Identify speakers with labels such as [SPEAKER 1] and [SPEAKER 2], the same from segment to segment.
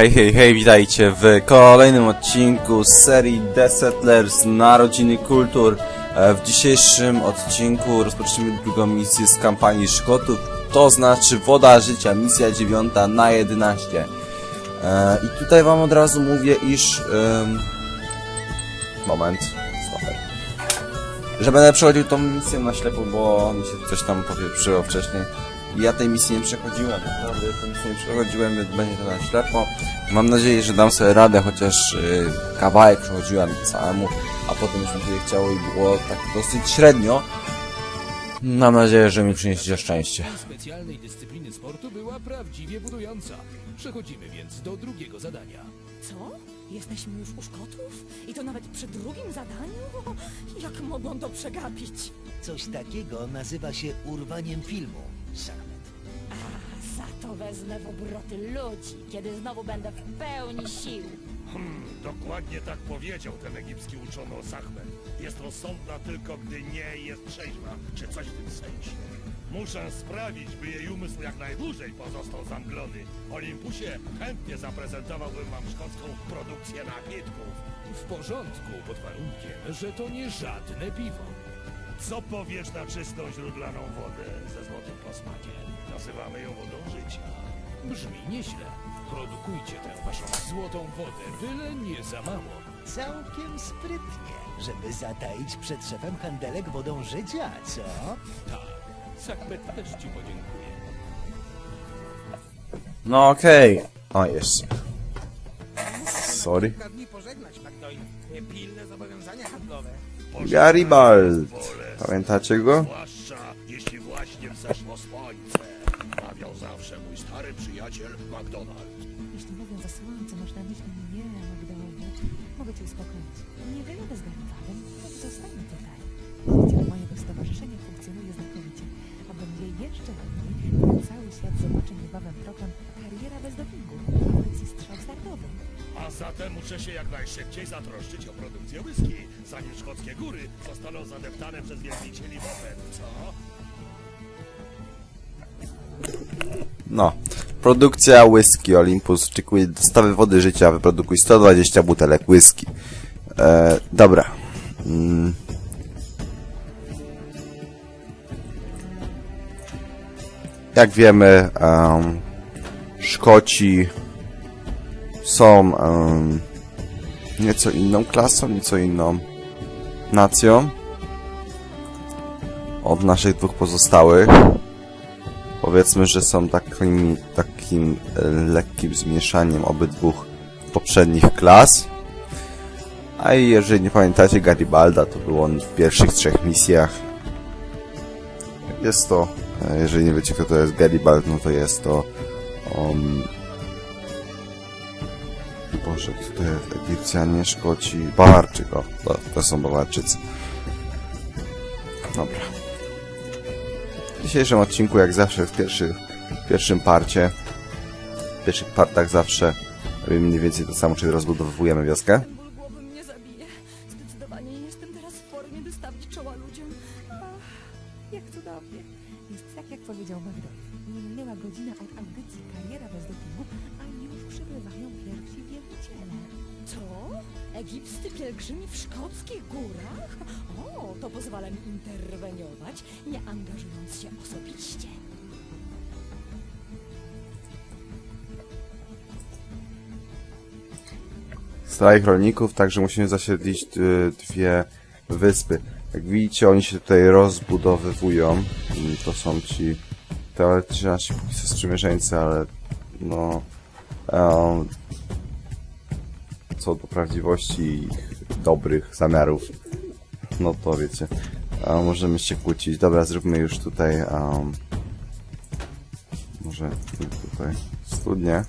[SPEAKER 1] Hej, hej, hej, witajcie w kolejnym odcinku z serii The Settlers Narodziny Kultur. E, W dzisiejszym odcinku rozpoczniemy drugą misję z kampanii Szkotów, to znaczy Woda Życia, misja dziewiąta na 11. E, I tutaj wam od razu mówię, iż... Moment, stopę. Że będę przechodził tą misję na ślepo, bo mi się coś tam powieprzyło wcześniej. Ja tej misji nie przechodziłem, naprawdę tej misji nie przechodziłem, więc będzie to na ślepo. Mam nadzieję, że dam sobie radę, chociaż y, kawałek przechodziłem samemu, a potem już mi się chciało i było tak dosyć średnio. Mam nadzieję, że mi przyniesie szczęście.
[SPEAKER 2] specjalnej dyscypliny sportu była prawdziwie budująca. Przechodzimy więc do drugiego zadania.
[SPEAKER 3] Co? Jesteśmy już u Szkotów? I to nawet przy drugim zadaniu? Jak mogą to przegapić?
[SPEAKER 4] Coś takiego nazywa się urwaniem filmu. Szachmat.
[SPEAKER 3] To wezmę w obroty ludzi, kiedy znowu będę w pełni sił.
[SPEAKER 5] Dokładnie tak powiedział ten egipski uczony o. Jest rozsądna tylko, gdy nie jest trzeźwa, czy coś w tym sensie. Muszę sprawić, by jej umysł jak najdłużej pozostał zamglony. Olympusie, chętnie zaprezentowałbym wam szkocką produkcję napitków.
[SPEAKER 2] W porządku, pod warunkiem, że to nie żadne piwo.
[SPEAKER 5] Co powiesz na czystą źródlaną wodę ze złotym posmakiem? Nazywamy ją wodą życia.
[SPEAKER 2] Brzmi nieźle. Produkujcie tę waszą złotą wodę, byle nie za mało.
[SPEAKER 4] Całkiem sprytnie, żeby zataić przed szefem handelek wodą życia, co?
[SPEAKER 2] Tak, Sakbet też ci podziękuję.
[SPEAKER 1] No okej. O, jeszcze. Sorry.
[SPEAKER 6] kilka dni pożegnać, McDoyle. Pilne zobowiązania handlowe.
[SPEAKER 1] Garibald. Pamiętacie go?
[SPEAKER 5] Jeśli właśnie wzeszło słońce. McDonald.
[SPEAKER 7] Masz na myśli Magdalena, mogę cię uspokoić. Nie wyjadę z Garibaldem, więc zostanę tutaj. Mojego stowarzyszenia funkcjonuje znakomicie, a będzie jeszcze cały świat zobaczy niebawem program Kariera bez dopingu
[SPEAKER 5] zatem muszę się jak najszybciej zatroszczyć o produkcję whisky, zanim szkockie góry zostaną zadeptane przez wielbicieli wopet, co?
[SPEAKER 1] No. Produkcja whisky Olympus oczekuje dostawy wody życia. Wyprodukuj 120 butelek whisky. E, dobra. Mm. Jak wiemy, em, Szkoci są em, nieco inną klasą, nieco inną nacją od naszych dwóch pozostałych powiedzmy, że są takim, takim e, lekkim zmieszaniem obydwu poprzednich klas. A jeżeli nie pamiętacie Garibalda, to był on w pierwszych trzech misjach. Jest to, e, jeżeli nie wiecie kto to jest Garibald, no to jest to um, To jest? Egipcjanie, Szkoci, Bawarczyk, o, to, to są Bawarczycy. Dobra. W dzisiejszym odcinku, jak zawsze, w, pierwszy, w pierwszym parcie, w pierwszych partach zawsze robimy mniej więcej to samo, czyli rozbudowujemy wioskę. Strajk rolników, także musimy zasiedlić y, dwie wyspy. Jak widzicie, oni się tutaj rozbudowywują. To są ci teoretycznie nasi sprzymierzeńcy, ale no em, co do prawdziwości ich dobrych zamiarów, no to wiecie, a możemy się kłócić. Dobra, zróbmy już tutaj em, może tutaj studnie.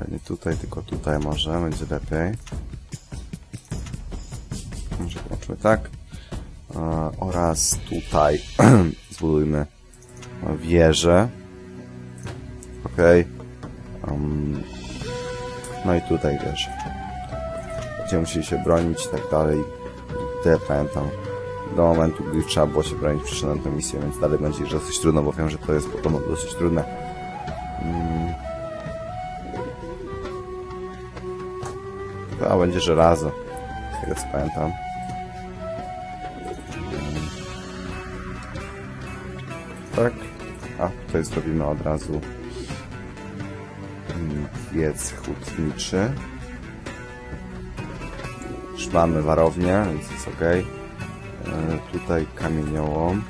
[SPEAKER 1] Ale nie tutaj, tylko tutaj może, będzie lepiej. Może włączmy tak. E, oraz tutaj zbudujmy wieżę. Ok. Um, no i tutaj wieżę. Będziemy musieli się bronić i tak dalej. Tyle pamiętam. Do momentu, gdy trzeba było się bronić, przyszedłem tę misję, więc dalej będzie dosyć trudno, bo wiem, że to jest podobno dosyć trudne. Mm. Chyba będzie żelazo. Z tego co pamiętam. Tak. A, tutaj zrobimy od razu piec hutniczy. Już mamy warownię, więc jest ok. Tutaj kamieniołom.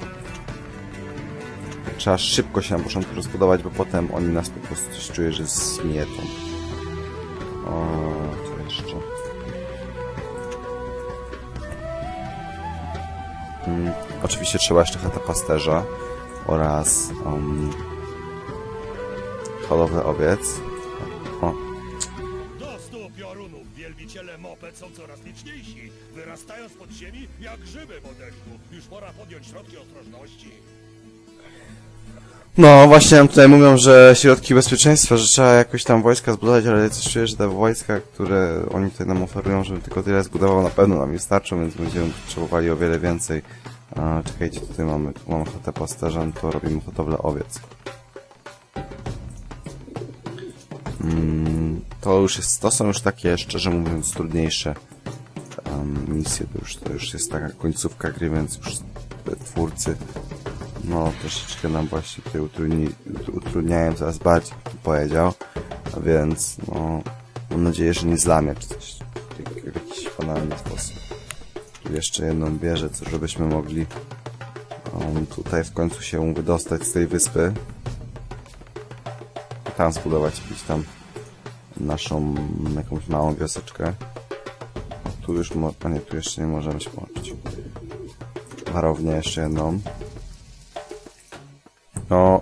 [SPEAKER 1] Trzeba szybko się na początku rozbudować, bo potem oni nas po prostu coś czuję, że zmietą. O, Mm, oczywiście trzeba jeszcze chata pasterza oraz um, hodowlę owiec. O,
[SPEAKER 5] Do stu piorunów wielbiciele moped są coraz liczniejsi. Wyrastają spod ziemi jak grzyby po deszczu. Już pora podjąć środki ostrożności.
[SPEAKER 1] No, właśnie nam tutaj mówią, że środki bezpieczeństwa, że trzeba jakoś tam wojska zbudować, ale coś czuję, że te wojska, które oni tutaj nam oferują, żebym tylko tyle zbudował, na pewno nam nie starczą, więc będziemy potrzebowali o wiele więcej. A, czekajcie, tutaj mamy, tu mamy chatę pasterza, no to robimy hodowlę owiec. Mm, to już jest, to są już takie, szczerze mówiąc, trudniejsze um, misje, to już, to już jest taka końcówka gry, więc już twórcy no, troszeczkę nam właśnie tutaj utrudni, utrudniają coraz bardziej, bym powiedział. Więc, no, mam nadzieję, że nie zlamie czy coś w jakiś banalny sposób. Tu jeszcze jedną bierze, co żebyśmy mogli um, tutaj w końcu się wydostać z tej wyspy. I tam zbudować jakąś tam naszą jakąś małą wioseczkę. Tu już, a nie, tu jeszcze nie możemy się połączyć. Warownię jeszcze jedną. No,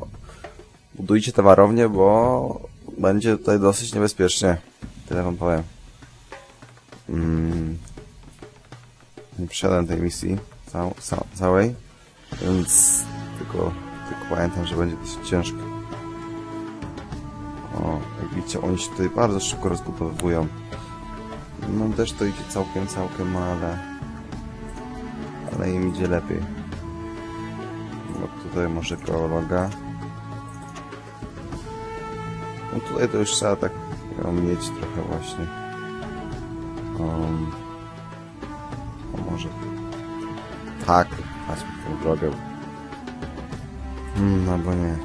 [SPEAKER 1] budujcie te warownie, bo będzie tutaj dosyć niebezpiecznie. Tyle wam powiem. Mm. Nie przeszedłem tej misji cał, ca, całej, więc tylko, tylko pamiętam, że będzie dosyć ciężko. O, jak widzicie, oni się tutaj bardzo szybko rozbudowywują. No też to idzie całkiem, całkiem, ale... Ale im idzie lepiej. Tutaj może geologa. No tutaj to już trzeba tak mieć trochę właśnie. Um, może. Tak, chodźmy tą drogę. Hmm, no bo nie.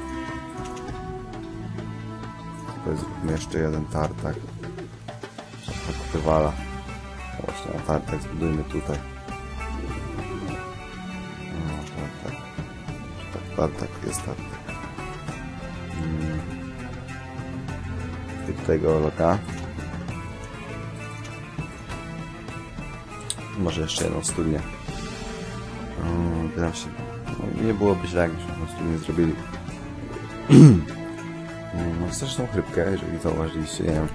[SPEAKER 1] Tutaj zróbmy jeszcze jeden tartak. Tak wywala. Właśnie, a tartak zbudujmy tutaj. Tak, jest tak. Mm. I tutaj geologa. Może jeszcze jedną studnię. Wydaje się, no, nie byłoby źle, jakbyśmy tą studnię zrobili. Mm, Mam straszną chrypkę, jeżeli zauważyliście, nie wiem,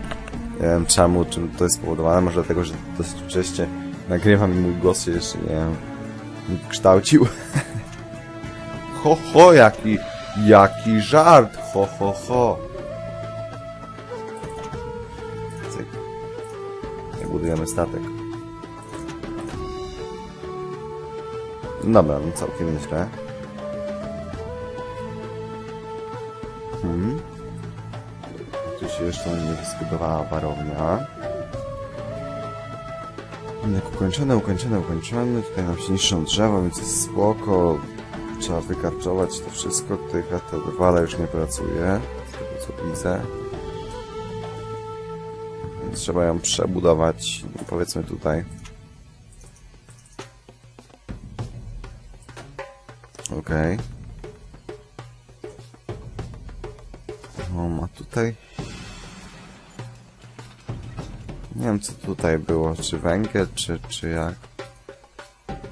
[SPEAKER 1] nie wiem czemu, czym to jest spowodowane, może dlatego, że dosyć wcześnie nagrywam i mój głos się jeszcze, nie nie kształcił. Ho, ho, jaki, jaki żart, ho, ho, ho. Cyk. Jak budujemy statek. Dobra, no całkiem nieźle. Hmm. Tu się jeszcze nie wyskudowała warownia. Jak ukończone, ukończone, ukończone. Tutaj nam się niszczą drzewa, więc jest spoko. Trzeba wykarczować to wszystko. Tutaj chata wywala już nie pracuje. Z tego co widzę. Więc trzeba ją przebudować. No, powiedzmy tutaj. Okej. O, ma tutaj... Nie wiem co tutaj było, czy węgiel, czy, czy jak.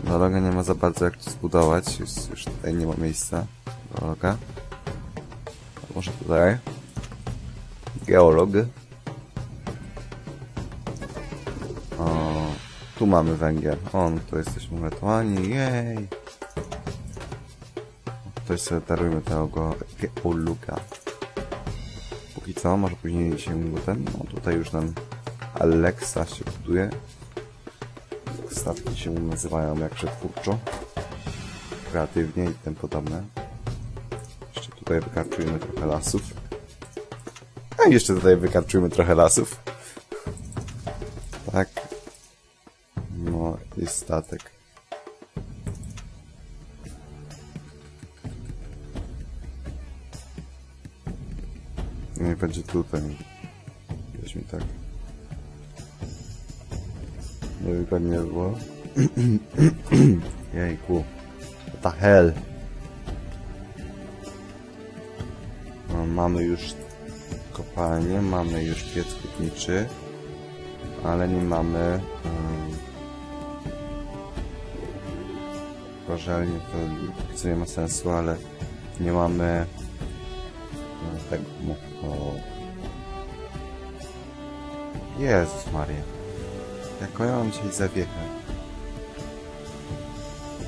[SPEAKER 1] Geologa nie ma za bardzo jak to zbudować, już, już tutaj nie ma miejsca. Geologa. A może tutaj? Geolog. O, tu mamy węgiel. O, no to jesteśmy uratowani, jej! To sobie darujmy tego geologa. Póki co, może później się go ten, no tutaj już nam Alexa się buduje. Statki się nazywają jak przetwórczo. Kreatywnie i tym podobne. Jeszcze tutaj wykarczujemy trochę lasów. A i jeszcze tutaj wykarczujemy trochę lasów. Tak. jest statek. Nie będzie tutaj. Weź mi tak. Nie wygodnie było. Jejku. What the hell? No, mamy już kopalnię, mamy już piec hutniczy, ale nie mamy um, to co nie ma sensu, ale nie mamy tego, o. Jezus Maria. Jaką ja mam dzisiaj zawiechę?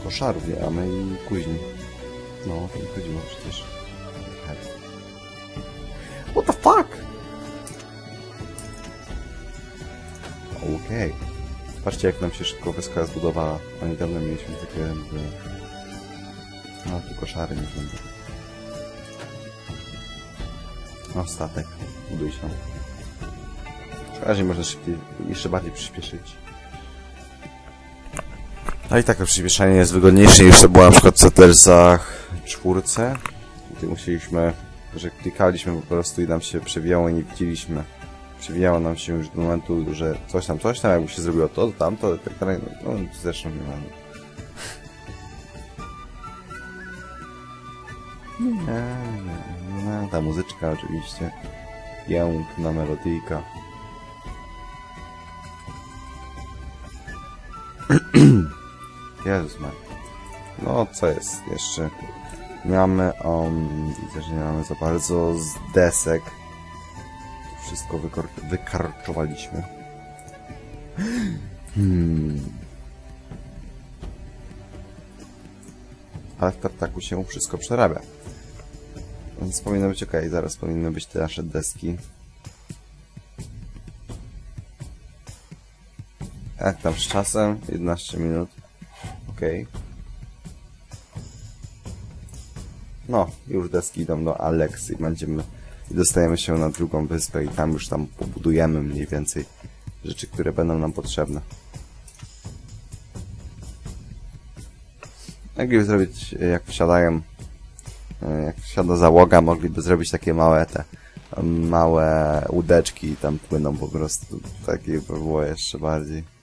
[SPEAKER 1] Koszarów nie mamy i kuźni. No, o chodziło przecież. What the fuck? Okej. Patrzcie jak nam się szybko wioska zbudowała. A niedawno mieliśmy takie... jakby- No, tu koszary nie będą. No, statek. Buduj się. Nie można szybciej, jeszcze bardziej przyspieszyć. No i takie przyspieszenie jest wygodniejsze niż to było na przykład w Settlersach czwórce. Gdy musieliśmy, że klikaliśmy po prostu i nam się przewijało i nie widzieliśmy. Przewijało nam się już do momentu, że coś tam, coś tam, jakby się zrobiło to, to tamto, tak dalej. No, zresztą nie nie, ta muzyczka oczywiście. Piękna melodyjka. Jezus Maria. No, co jest jeszcze? Mamy, um, że nie mamy za bardzo z desek. Wszystko wykarczowaliśmy. Hmm. Ale w tartaku się wszystko przerabia. Więc powinno być ok, zaraz powinny być te nasze deski. Jak tam z czasem? 11 minut. Okej. No, już deski idą do Aleksy będziemy... I dostajemy się na drugą wyspę i tam już tam pobudujemy mniej więcej rzeczy, które będą nam potrzebne. Mogliby zrobić, jak wsiadają, e, jak wsiada załoga, mogliby zrobić takie małe te, małe łódeczki i tam płyną po prostu. Takie by było jeszcze bardziej.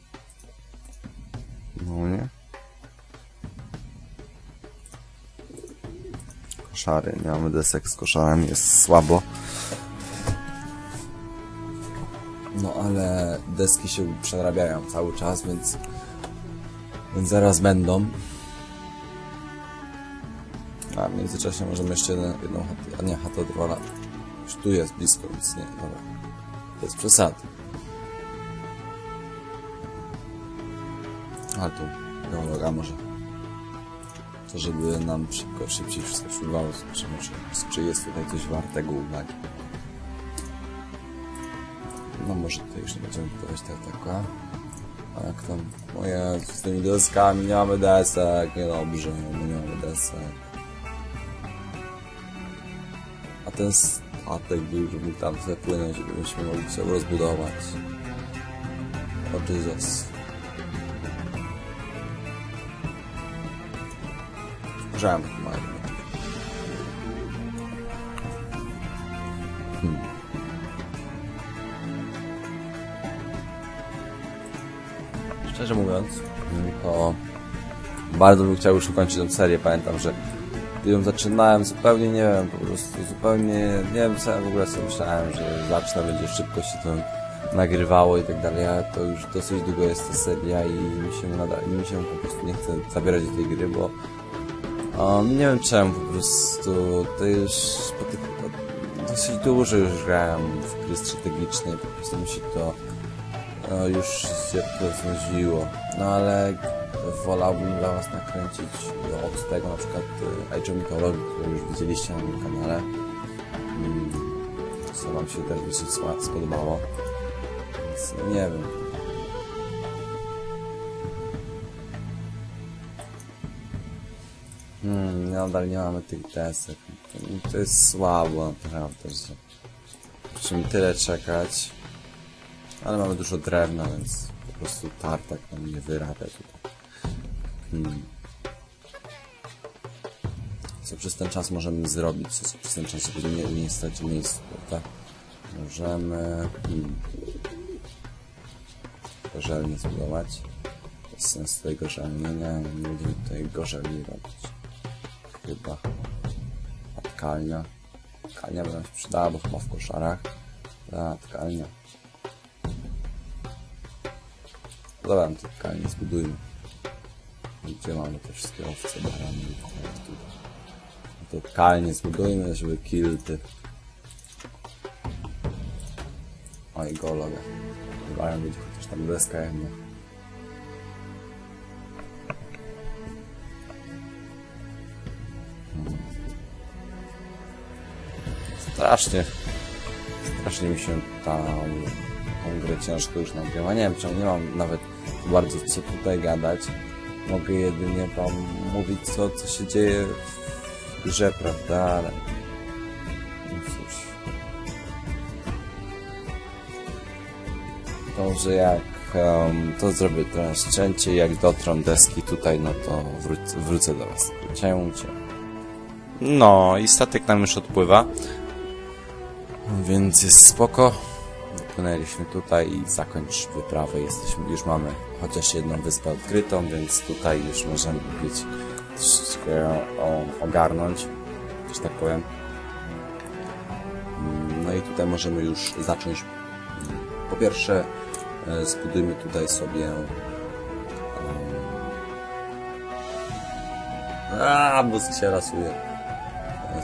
[SPEAKER 1] Koszary, nie mamy desek z koszarami, jest słabo. No ale deski się przerabiają cały czas, więc, więc zaraz będą. A w międzyczasie możemy jeszcze jeden, jedną chatę, a nie chatę drwala. Już tu jest blisko, więc nie, dobra. To jest przesad. A tu, geologa może. To żeby nam szybko, szybciej przybywało, zobaczymy czy, czy jest tutaj coś wartego uwagi. No może tutaj już nie będziemy budować tak taka. A jak tam moje z tymi deskami, nie mamy desek, niedobrze, no nie mamy desek. A ten statek był, żeby tam zapłynąć, żebyśmy mogli sobie rozbudować. O Jesus. Taki mały. Hmm. Szczerze mówiąc, to bardzo bym chciał już ukończyć tę serię. Pamiętam, że gdy ją zaczynałem, zupełnie nie wiem, po prostu zupełnie nie wiem, co ja w ogóle sobie myślałem, że zacznę, będzie szybko się to nagrywało i tak dalej, to już dosyć długo jest ta seria i mi się nadal, mi się po prostu nie chce zabierać do tej gry, bo um, nie wiem czemu po prostu to już po tych, dosyć dużo już grałem w gry strategiczne po prostu mi się to no, już się znudziło. No ale wolałbym dla was nakręcić od tego na przykład e, Age of Mythology, które już widzieliście na moim kanale. Mm, Co wam się też dosyć spodobało. Więc nie wiem. Hmm, nadal nie mamy tych desek. To jest słabo naprawdę, że musimy tyle czekać. Ale mamy dużo drewna, więc po prostu tartak nam nie wyrabia tutaj. Hmm. Co przez ten czas możemy zrobić? Co, przez ten czas, żeby nie, nie stać w miejscu, prawda? Możemy... Hmm. Gorzelnię zbudować. Bez sensu tej gorzelnienia. Nie będziemy tutaj gorzelni robić. Chyba. Tkalnia. Tkalnia by nam się przydała, bo chyba w koszarach. A, tkalnia. Dobra, no to tkalnię zbudujmy. Gdzie mamy te wszystkie owce, barany i dalej. No to tkalnię zbudujmy, żeby kilty. Oj, gologa. Chyba będzie chociaż tam deska. Strasznie, strasznie mi się ta grę ciężko już nagrywa. Nie wiem, czemu nie mam nawet bardzo co tutaj gadać. Mogę jedynie wam mówić co, co się dzieje w grze, prawda, ale... No cóż... To, że jak em, to zrobię teraz cięcie, jak dotrą deski tutaj, no to wrócę, do was. Cięcie. No i statek nam już odpływa. Więc jest spoko. Dopłynęliśmy tutaj i zakończ wyprawę. Jesteśmy, już mamy chociaż jedną wyspę odkrytą, więc tutaj już możemy być troszeczkę o, ogarnąć, że tak powiem. Mm, No i tutaj możemy już zacząć. Po pierwsze, e, zbudujmy tutaj sobie. A, mózg się rasuje.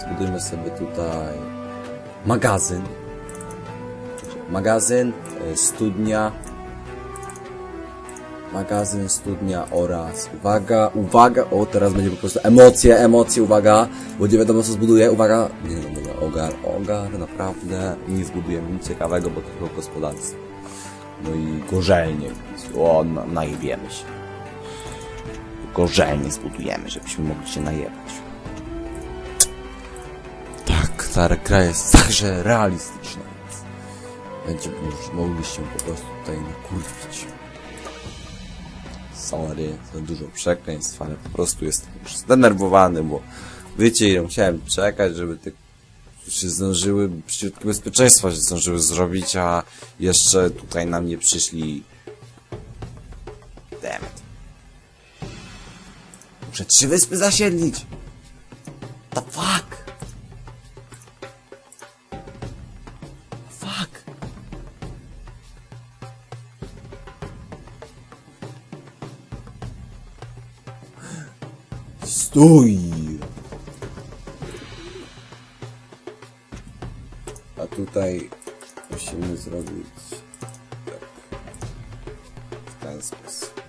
[SPEAKER 1] Zbudujmy sobie tutaj magazyn. Magazyn, e, studnia. Magazyn, studnia oraz uwaga, uwaga, o teraz będzie po prostu emocje, emocje, uwaga, bo nie wiadomo co zbuduję, uwaga, nie no dobra, ogar, ogar, naprawdę nie zbudujemy nic ciekawego, bo to tylko gospodarstwo. No i gorzelnie, o, na, najebiemy się. Gorzelnie zbudujemy, żebyśmy mogli się najebać. Ta gra jest także realistyczna, więc mogli się po prostu tutaj nakurwić. Sorry, za dużo przekleństw, ale po prostu jestem już zdenerwowany, bo wiecie ile musiałem czekać, żeby te się zdążyły, środki bezpieczeństwa się zdążyły zrobić, a jeszcze tutaj na mnie przyszli... Damn it. Muszę trzy wyspy zasiedlić! The? Fuck. Stój! A tutaj musimy zrobić tak. W ten sposób.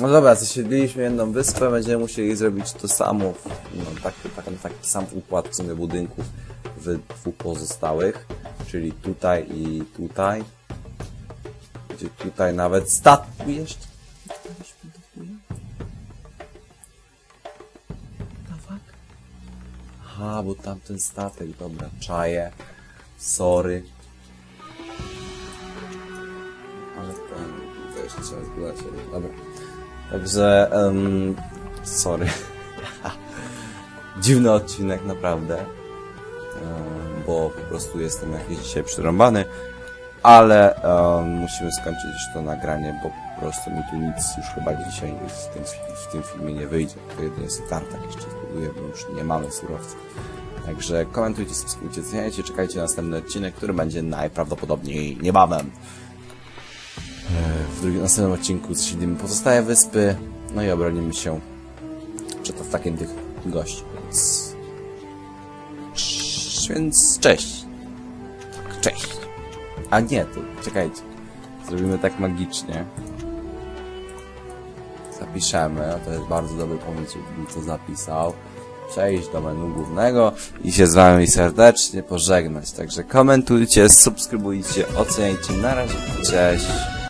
[SPEAKER 1] No dobra, zasiedliliśmy jedną wyspę, będziemy musieli zrobić to samo, no, taki, taki, taki sam układ w sumie budynków w dwóch pozostałych, czyli tutaj i tutaj. Gdzie tutaj nawet statku jeszcze. Aha, bo tamten statek, dobra, czaję. Sorry. Ale ten, jeszcze trzeba zbudować. Dobra. Także, um, sorry. Dziwny odcinek, naprawdę. Em, bo po prostu jestem jakiś dzisiaj przyrąbany. Ale em, musimy skończyć to nagranie, bo po prostu mi tu nic już chyba dzisiaj w tym, w tym filmie nie wyjdzie. To jedynie jest tartak jeszcze zbuduję, bo już nie mamy surowców. Także komentujcie, subskrybujcie, oceniajcie, czekajcie na następny odcinek, który będzie najprawdopodobniej niebawem. W drugim, następnym odcinku zasiedlimy pozostałe wyspy, no i obronimy się przed atakiem tych gości, więc... Więc cześć. Tak, cześć. A nie, to czekajcie. Zrobimy tak magicznie. Zapiszemy, to jest bardzo dobry pomysł, żebym to zapisał. Przejść do menu głównego i się z wami serdecznie pożegnać. Także komentujcie, subskrybujcie, oceniajcie. Na razie, cześć.